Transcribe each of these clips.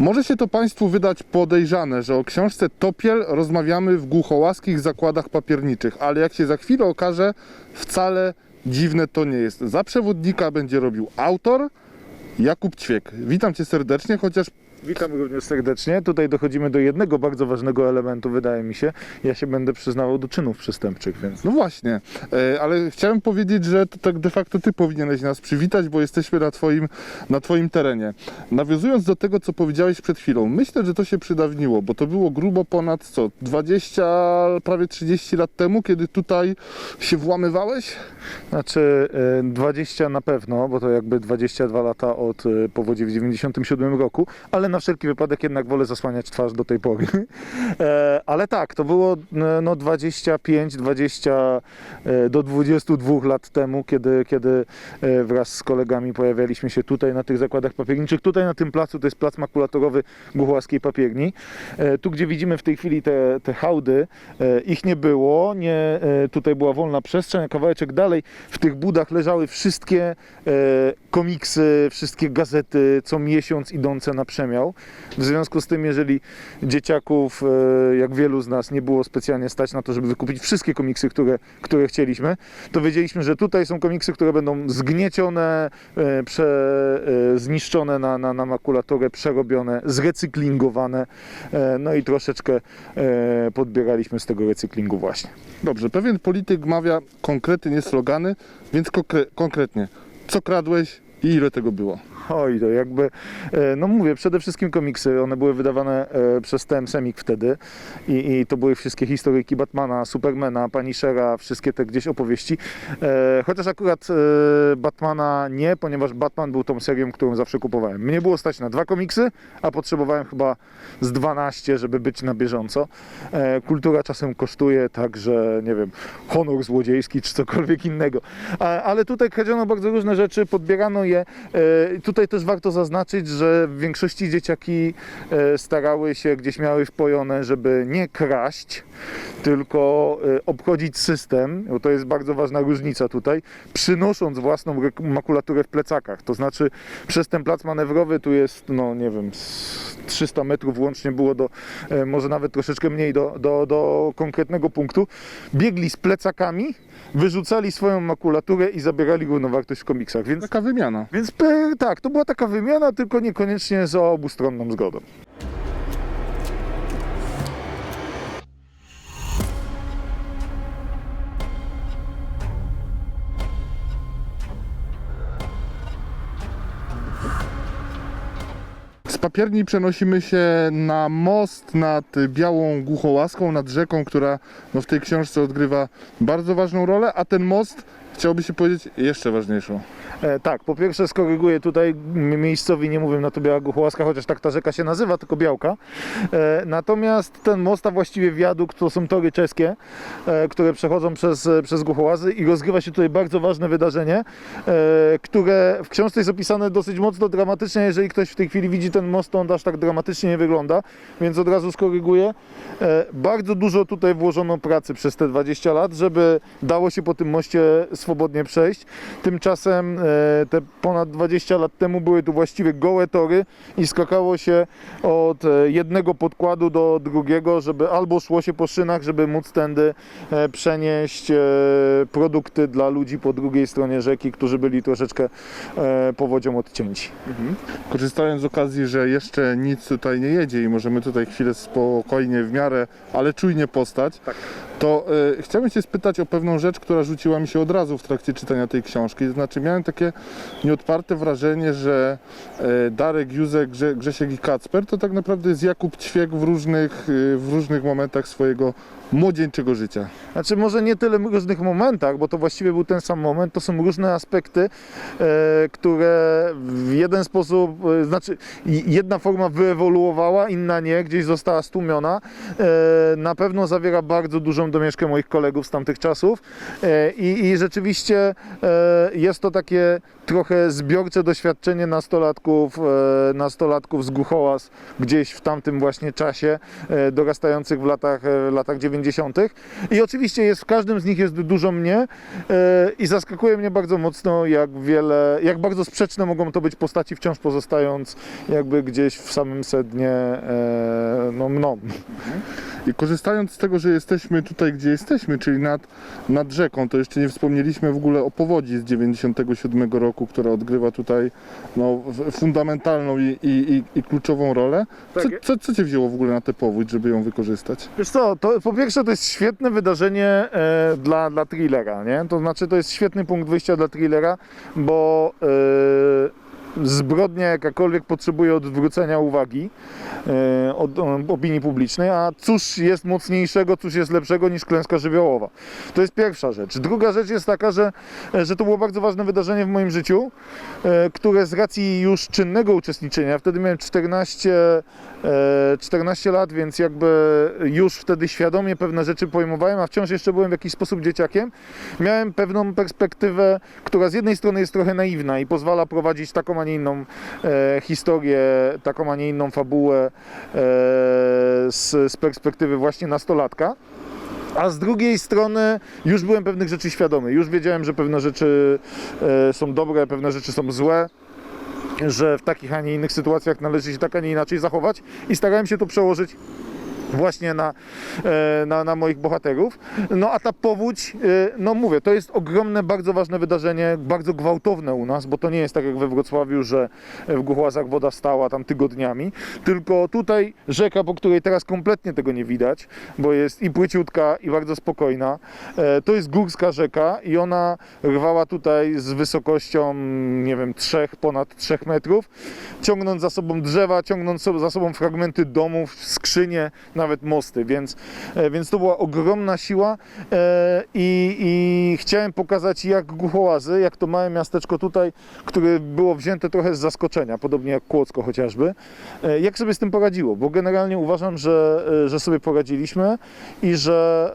Może się to Państwu wydać podejrzane, że o książce Topiel rozmawiamy w głuchołaskich zakładach papierniczych, ale jak się za chwilę okaże, wcale dziwne to nie jest. Za przewodnika będzie robił autor Jakub Ćwiek. Witam Cię serdecznie, chociaż Witam również serdecznie. Tutaj dochodzimy do jednego bardzo ważnego elementu, wydaje mi się. Ja się będę przyznawał do czynów przestępczych, więc. No właśnie, e, ale chciałem powiedzieć, że to tak de facto ty powinieneś nas przywitać, bo jesteśmy na twoim, na twoim terenie. Nawiązując do tego, co powiedziałeś przed chwilą, myślę, że to się przydawniło, bo to było grubo ponad co, 20, prawie 30 lat temu, kiedy tutaj się włamywałeś? Znaczy e, 20 na pewno, bo to jakby 22 lata od e, powodzi w 97 roku, ale na wszelki wypadek jednak wolę zasłaniać twarz do tej pory. E, Ale tak, to było e, no 25, 20 e, do 22 lat temu, kiedy, kiedy wraz z kolegami pojawialiśmy się tutaj na tych zakładach papierniczych. Tutaj na tym placu, to jest plac makulatorowy Głuchłaskiej Papierni. Tu, gdzie widzimy w tej chwili te, te hałdy, ich nie było, nie, tutaj była wolna przestrzeń, kawałeczek dalej w tych budach leżały wszystkie komiksy, wszystkie gazety co miesiąc idące na przemiał. W związku z tym, jeżeli dzieciaków, e, jak wielu z nas, nie było specjalnie stać na to, żeby wykupić wszystkie komiksy, które, które chcieliśmy, to wiedzieliśmy, że tutaj są komiksy, które będą zgniecione, e, prze, e, zniszczone na, na, na makulaturę, przerobione, zrecyklingowane, no i troszeczkę podbieraliśmy z tego recyklingu właśnie. Dobrze, pewien polityk mawia konkrety, nie slogany, więc konkre- konkretnie, co kradłeś i ile tego było? Oj, to jakby, e, no mówię, przede wszystkim komiksy, one były wydawane e, przez TM Semik wtedy i, i to były wszystkie historyjki Batmana, Supermana, Punishera, wszystkie te gdzieś opowieści. E, Chociaż akurat Batmana nie, ponieważ Batman był tą serią, którą zawsze kupowałem. Mnie było stać na dwa komiksy, a potrzebowałem chyba z 12, żeby być na bieżąco. Kultura czasem kosztuje, także nie wiem, honor złodziejski czy cokolwiek innego. Ale tutaj kradziono bardzo różne rzeczy, podbierano je. E, Tutaj też warto zaznaczyć, że w większości dzieciaki e, starały się, gdzieś miały wpojone, żeby nie kraść, tylko e, obchodzić system, bo to jest bardzo ważna różnica tutaj, przynosząc własną makulaturę w plecakach. To znaczy przez ten plac manewrowy tu jest, no nie wiem, z 300 metrów łącznie było do, e, może nawet troszeczkę mniej do, do, do konkretnego punktu. Biegli z plecakami, wyrzucali swoją makulaturę i zabierali równowartość w komiksach. Więc, Taka wymiana. więc tak, to była taka wymiana, tylko niekoniecznie za obustronną zgodą. Z papierni przenosimy się na most nad Białą Głuchołaską, nad rzeką, która no, w tej książce odgrywa bardzo ważną rolę, a ten most, chciałoby się powiedzieć, jeszcze ważniejszą. E, tak, po pierwsze skoryguję tutaj, miejscowi nie mówią na to Biała Głuchołaska, chociaż tak ta rzeka się nazywa, tylko Białka. E, natomiast ten most, a właściwie wiadukt, to są tory czeskie, e, które przechodzą przez, e, przez Głuchołazy i rozgrywa się tutaj bardzo ważne wydarzenie, e, które w książce jest opisane dosyć mocno dramatycznie. Jeżeli ktoś w tej chwili widzi ten most, to on aż tak dramatycznie nie wygląda, więc od razu skoryguję. E, bardzo dużo tutaj włożono pracy przez te 20 lat, żeby dało się po tym moście swobodnie przejść. Tymczasem e, te ponad 20 lat temu były tu właściwie gołe tory i skakało się od e, jednego podkładu do drugiego, żeby albo szło się po szynach, żeby móc tędy e, przenieść produkty dla ludzi po drugiej stronie rzeki, którzy byli troszeczkę powodzią odcięci. Korzystając z okazji, że jeszcze nic tutaj nie jedzie i możemy tutaj chwilę spokojnie, w miarę, ale czujnie postać, to e, chciałbym Cię spytać o pewną rzecz, która rzuciła mi się od razu w trakcie czytania tej książki. Znaczy miałem takie nieodparte wrażenie, że e, Darek, Józek, Grze, Grzesiek i Kacper to tak naprawdę jest Jakub Ćwiek w różnych, e, w różnych momentach swojego młodzieńczego życia. Znaczy może nie tyle w różnych momentach, bo to właściwie był ten sam moment, to są różne aspekty, e, które w jeden sposób, e, znaczy jedna forma wyewoluowała, inna nie, gdzieś została stłumiona. E, na pewno zawiera bardzo dużą domieszkę moich kolegów z tamtych czasów i, i rzeczywiście jest to takie trochę zbiorcze doświadczenie nastolatków, nastolatków z Głuchołaz gdzieś w tamtym właśnie czasie, dorastających w latach, latach 90. I oczywiście jest w każdym z nich jest dużo mnie e, i zaskakuje mnie bardzo mocno, jak wiele, jak bardzo sprzeczne mogą to być postaci, wciąż pozostając jakby gdzieś w samym sednie e, no, mną. I korzystając z tego, że jesteśmy tutaj, gdzie jesteśmy, czyli nad, nad rzeką, to jeszcze nie wspomnieliśmy w ogóle o powodzi z 97 roku, która odgrywa tutaj no, fundamentalną i, i, i, i kluczową rolę. Co, Tak. co, co Cię wzięło w ogóle na tę powódź, żeby ją wykorzystać? Wiesz co, to po pierwsze to jest świetne wydarzenie e, dla, dla thrillera, nie? To znaczy to jest świetny punkt wyjścia dla thrillera, bo e, zbrodnia jakakolwiek potrzebuje odwrócenia uwagi e, od opinii publicznej, a cóż jest mocniejszego, cóż jest lepszego niż klęska żywiołowa. To jest pierwsza rzecz. Druga rzecz jest taka, że, e, że to było bardzo ważne wydarzenie w moim życiu, e, które z racji już czynnego uczestniczenia, wtedy miałem 14, e, 14 lat, więc jakby już wtedy świadomie pewne rzeczy pojmowałem, a wciąż jeszcze byłem w jakiś sposób dzieciakiem, miałem pewną perspektywę, która z jednej strony jest trochę naiwna i pozwala prowadzić taką, a nie inną e, historię, taką, a nie inną fabułę e, z, z perspektywy właśnie nastolatka. A z drugiej strony już byłem pewnych rzeczy świadomy. Już wiedziałem, że pewne rzeczy e, są dobre, pewne rzeczy są złe że w takich, a nie innych sytuacjach należy się tak, a nie inaczej zachować i starałem się to przełożyć właśnie na, e, na, na moich bohaterów. No a ta powódź, e, no mówię, to jest ogromne, bardzo ważne wydarzenie, bardzo gwałtowne u nas, bo to nie jest tak jak we Wrocławiu, że w Głuchłazach woda stała tam tygodniami, tylko tutaj rzeka, po której teraz kompletnie tego nie widać, bo jest i płyciutka i bardzo spokojna. E, To jest górska rzeka i ona rwała tutaj z wysokością, nie wiem, trzech, ponad 3 metrów, ciągnąc za sobą drzewa, ciągnąc za sobą fragmenty domów, skrzynie, nawet mosty, więc, e, więc to była ogromna siła e, i, i chciałem pokazać jak Głuchołazy, jak to małe miasteczko tutaj, które było wzięte trochę z zaskoczenia, podobnie jak Kłodzko chociażby, e, jak sobie z tym poradziło, bo generalnie uważam, że, że sobie poradziliśmy i że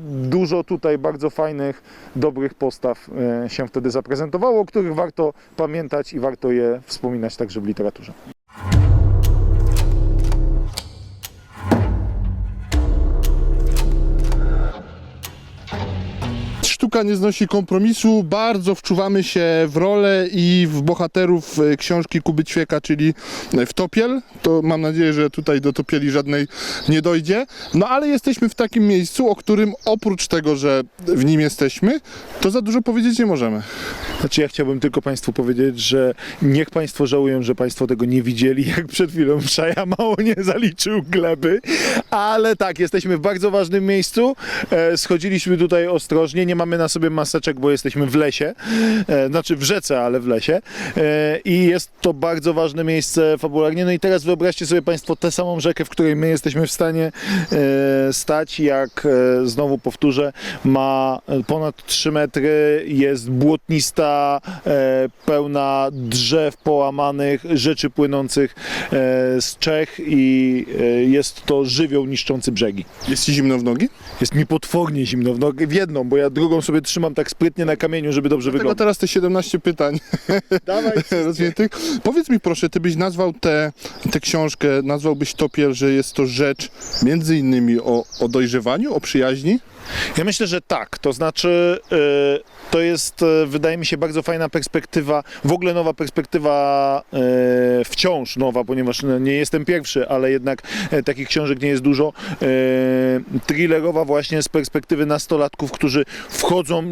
dużo tutaj bardzo fajnych, dobrych postaw się wtedy zaprezentowało, o których warto pamiętać i warto je wspominać także w literaturze. Sztuka nie znosi kompromisu. Bardzo wczuwamy się w rolę i w bohaterów e, książki Kuby Ćwieka, czyli w Topiel. To mam nadzieję, że tutaj do Topieli żadnej nie dojdzie. No ale jesteśmy w takim miejscu, o którym oprócz tego, że w nim jesteśmy, to za dużo powiedzieć nie możemy. Znaczy ja chciałbym tylko Państwu powiedzieć, że niech Państwo żałują, że Państwo tego nie widzieli, jak przed chwilą Szaja mało nie zaliczył gleby, ale tak, jesteśmy w bardzo ważnym miejscu, e, schodziliśmy tutaj ostrożnie, nie mamy na sobie maseczek, bo jesteśmy w lesie, e, znaczy w rzece, ale w lesie e, i jest to bardzo ważne miejsce fabularnie, no i teraz wyobraźcie sobie Państwo tę samą rzekę, w której my jesteśmy w stanie e, stać, jak e, znowu powtórzę, ma ponad 3 metry, jest błotnista, e, pełna drzew połamanych, rzeczy płynących e, z Czech i e, jest to żywioł niszczący brzegi. Jest ci zimno w nogi? Jest mi potwornie zimno w, nogę, w jedną, bo ja drugą sobie trzymam tak sprytnie na kamieniu, żeby dobrze Tego wyglądać. teraz te 17 pytań Dawaj, rozwiniętych. Powiedz mi proszę, ty byś nazwał tę tę książkę, nazwałbyś Topiel, że jest to rzecz między innymi o, o dojrzewaniu, o przyjaźni? Ja myślę, że tak. To znaczy, e, to jest, e, wydaje mi się, bardzo fajna perspektywa, w ogóle nowa perspektywa, e, wciąż nowa, ponieważ no, nie jestem pierwszy, ale jednak e, takich książek nie jest dużo. Thrillerowa właśnie z perspektywy nastolatków, którzy wchodzą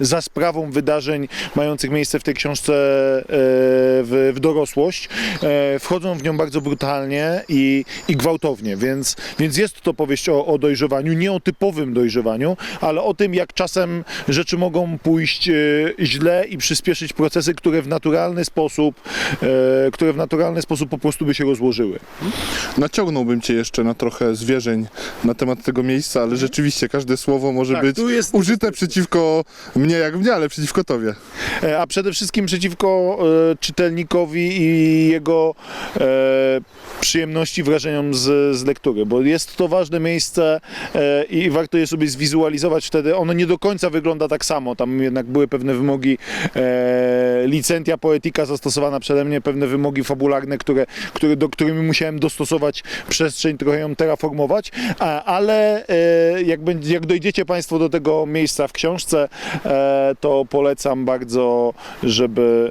za sprawą wydarzeń mających miejsce w tej książce w, w dorosłość. E, wchodzą w nią bardzo brutalnie i, i gwałtownie, więc, więc jest to powieść o, o dojrzewaniu, nie o typowym dojrzewaniu, ale o tym, jak czasem rzeczy mogą pójść e, źle i przyspieszyć procesy, które w naturalny sposób, e, które w naturalny sposób po prostu by się rozłożyły. Naciągnąłbym cię jeszcze na trochę zwierzeń na temat tego miejsca, ale rzeczywiście każde słowo może Tak, być jest- użyte przeciwko mnie jak mnie, ale przeciwko tobie. E, a przede wszystkim przeciwko e, czytelnikowi i jego e, przyjemności, wrażeniom z, z lektury, bo jest to ważne miejsce e, i warto je sobie zwizualizować wtedy. Ono nie do końca wygląda tak samo, tam jednak były pewne wymogi, e, licentia poetyka zastosowana przeze mnie, pewne wymogi fabularne, które, które, do którymi musiałem dostosować przestrzeń, trochę ją terraformować, a, ale e, jak, będzie, jak dojdziecie Państwo do tego miejsca w książce, e, to polecam bardzo, żeby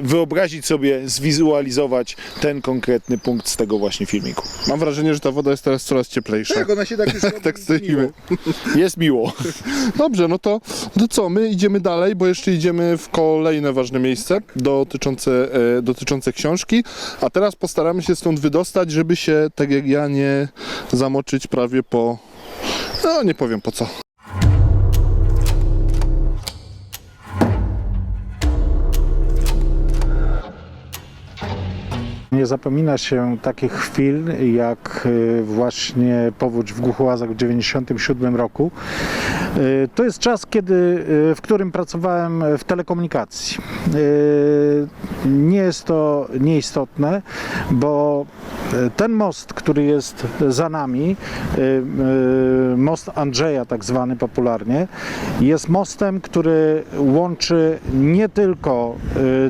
e, wyobrazić sobie, zwizualizować ten konkretny punkt z tego właśnie filmiku. Mam wrażenie, że ta woda jest teraz coraz cieplejsza. ona się tak już tak stoimy. Jest miło. Dobrze, no to, to co, my idziemy dalej, bo jeszcze idziemy w kolejne ważne miejsce dotyczące, e, dotyczące książki, a teraz postaramy się stąd wydostać, żeby się, tak jak ja, nie zamoczyć prawie po... No, nie powiem po co. Nie zapomina się takich chwil jak y, właśnie powódź w Głuchołazach w 1997 roku. Y, To jest czas, kiedy, y, w którym pracowałem w telekomunikacji. Nie jest to nieistotne, bo ten most, który jest za nami, most Andrzeja tak zwany popularnie, jest mostem, który łączy nie tylko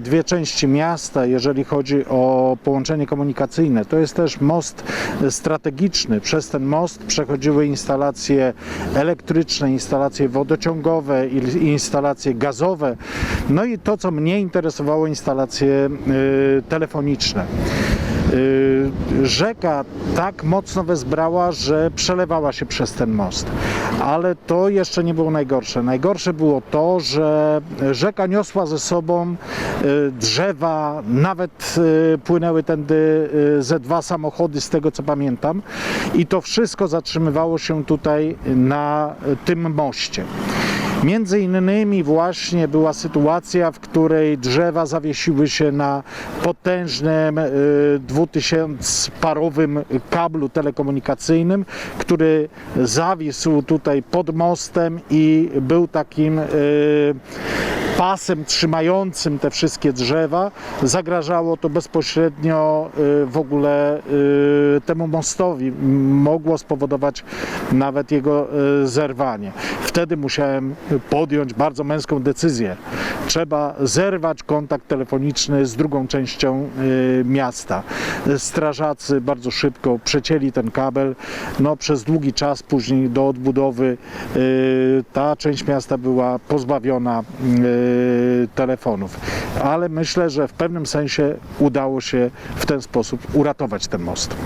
dwie części miasta, jeżeli chodzi o połączenie komunikacyjne. To jest też most strategiczny. Przez ten most przechodziły instalacje elektryczne, instalacje wodociągowe, instalacje gazowe. No i to, co mnie interesowało, instalacje y, telefoniczne. Y, Rzeka tak mocno wezbrała, że przelewała się przez ten most. Ale to jeszcze nie było najgorsze. Najgorsze było to, że rzeka niosła ze sobą y, drzewa, nawet y, płynęły tędy ze dwa samochody, z tego co pamiętam. I to wszystko zatrzymywało się tutaj na tym moście. Między innymi właśnie była sytuacja, w której drzewa zawiesiły się na potężnym y, 2000 parowym kablu telekomunikacyjnym, który zawisł tutaj pod mostem i był takim y, pasem trzymającym te wszystkie drzewa. Zagrażało to bezpośrednio y, w ogóle y, temu mostowi. Mogło spowodować nawet jego y, zerwanie. Wtedy musiałem podjąć bardzo męską decyzję. Trzeba zerwać kontakt telefoniczny z drugą częścią miasta. Strażacy bardzo szybko przecięli ten kabel. No, przez długi czas później do odbudowy ta część miasta była pozbawiona telefonów. Ale myślę, że w pewnym sensie udało się w ten sposób uratować ten most.